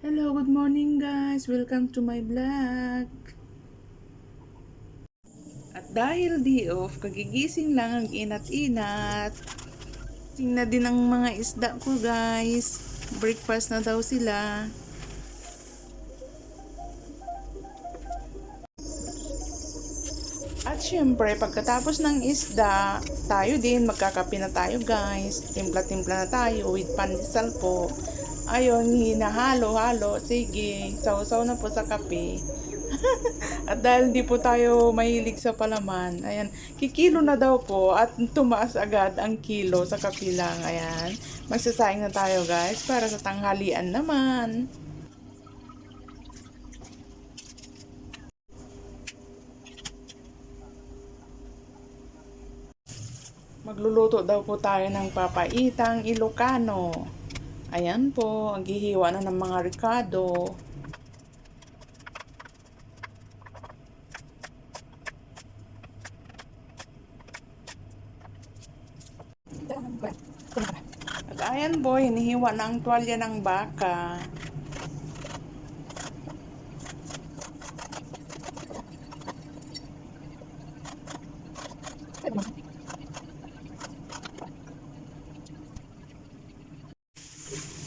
Hello, good morning guys. Welcome to my vlog. At dahil di off, kagigising lang ang inat-inat. Tingnan din ang mga isda ko guys. Breakfast na daw sila. At syempre, pagkatapos ng isda, tayo din, magkakape na tayo guys. Timpla-timpla na tayo with pandesal po. Ayun, hinahalo-halo. Sige, sausaw na po sa kape. at dahil di po tayo mahilig sa palaman, ayan, kikilo na daw po at tumaas agad ang kilo sa kape lang. Ayan, magsasayang na tayo guys para sa tanghalian naman. Magluluto daw po tayo ng papaitang Ilocano. Ayan po, ang gihiwa na ng mga ricado. At ayan po, hinihiwa na ang tuwalya ng baka.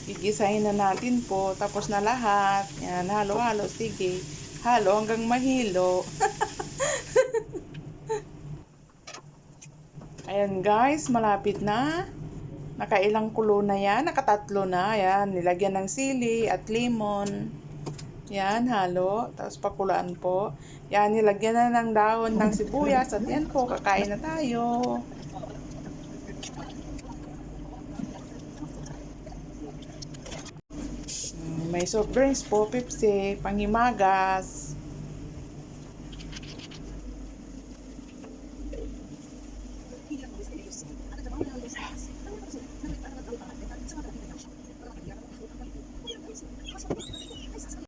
Gigisahin na natin po. Tapos na lahat. Yan, halo-halo. Sige. Halo hanggang mahilo. Ayan guys, malapit na. Nakailang kulo na yan. Nakatatlo na. Ayan, nilagyan ng sili at lemon. Yan, halo. Tapos pakulaan po. Yan, nilagyan na ng dahon ng sibuyas. At yan po, kakain na tayo. May soft drinks po, Pepsi, panghimagas.